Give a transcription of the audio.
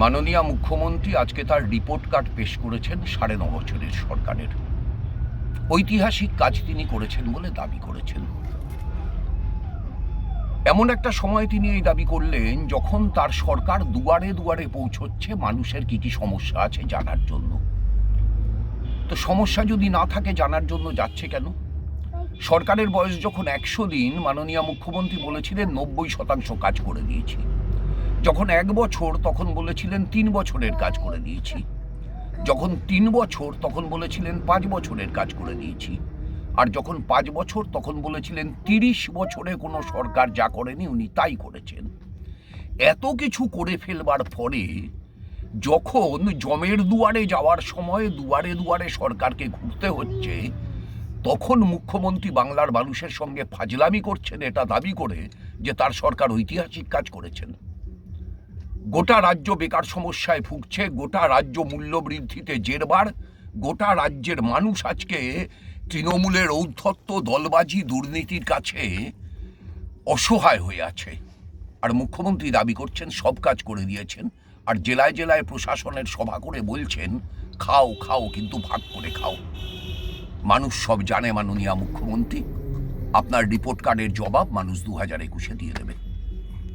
মাননীয় মুখ্যমন্ত্রী আজকে তার রিপোর্ট কার্ড পেশ করেছেন সাড়ে ন বছরের সরকারের। ঐতিহাসিক কাজ তিনি করেছেন বলে দাবি করেছেন। এমন একটা সময় তিনি এই দাবি করলেন, যখন তার সরকার দুয়ারে দুয়ারে পৌঁছচ্ছে, মানুষের কি কি সমস্যা আছে জানার জন্য। তো সমস্যা যদি না থাকে, জানার জন্য যাচ্ছে কেন? সরকারের বয়স যখন একশো দিন, মাননীয় মুখ্যমন্ত্রী বলেছিলেন, নব্বই শতাংশ কাজ করে দিয়েছি। যখন এক বছর তখন বলেছিলেন তিন বছরের কাজ করে দিয়েছি। যখন তিন বছর তখন বলেছিলেন পাঁচ বছরের কাজ করে দিয়েছি। আর যখন পাঁচ বছর তখন বলেছিলেন তিরিশ বছরে কোনো সরকার যা করেনি উনি তাই করেছেন। এত কিছু করে ফেলবার পরে যখন জমের দুয়ারে যাওয়ার সময় দুয়ারে দুয়ারে সরকারকে ঘুরতে হচ্ছে, তখন মুখ্যমন্ত্রী বাংলার মানুষের সঙ্গে ফাজলামি করছেন এটা দাবি করে যে তার সরকার ঐতিহাসিক কাজ করেছেন। গোটা রাজ্য বেকার সমস্যায় ভুগছে, গোটা রাজ্য মূল্য বৃদ্ধিতে জেরবার, গোটা রাজ্যের মানুষ আজকে তৃণমূলের ঔদ্ধত্য, দলবাজি, দুর্নীতির কাছে অসহায় হয়ে আছে। আর মুখ্যমন্ত্রী দাবি করছেন, সব কাজ করে দিয়েছেন, আর জেলায় জেলায় প্রশাসনের সভা করে বলছেন, খাও খাও, কিন্তু ভাগ করে খাও। মানুষ সব জানে, মাননীয় মুখ্যমন্ত্রী। আপনার রিপোর্ট কার্ডের জবাব মানুষ দু হাজার একুশে দিয়ে দেবে।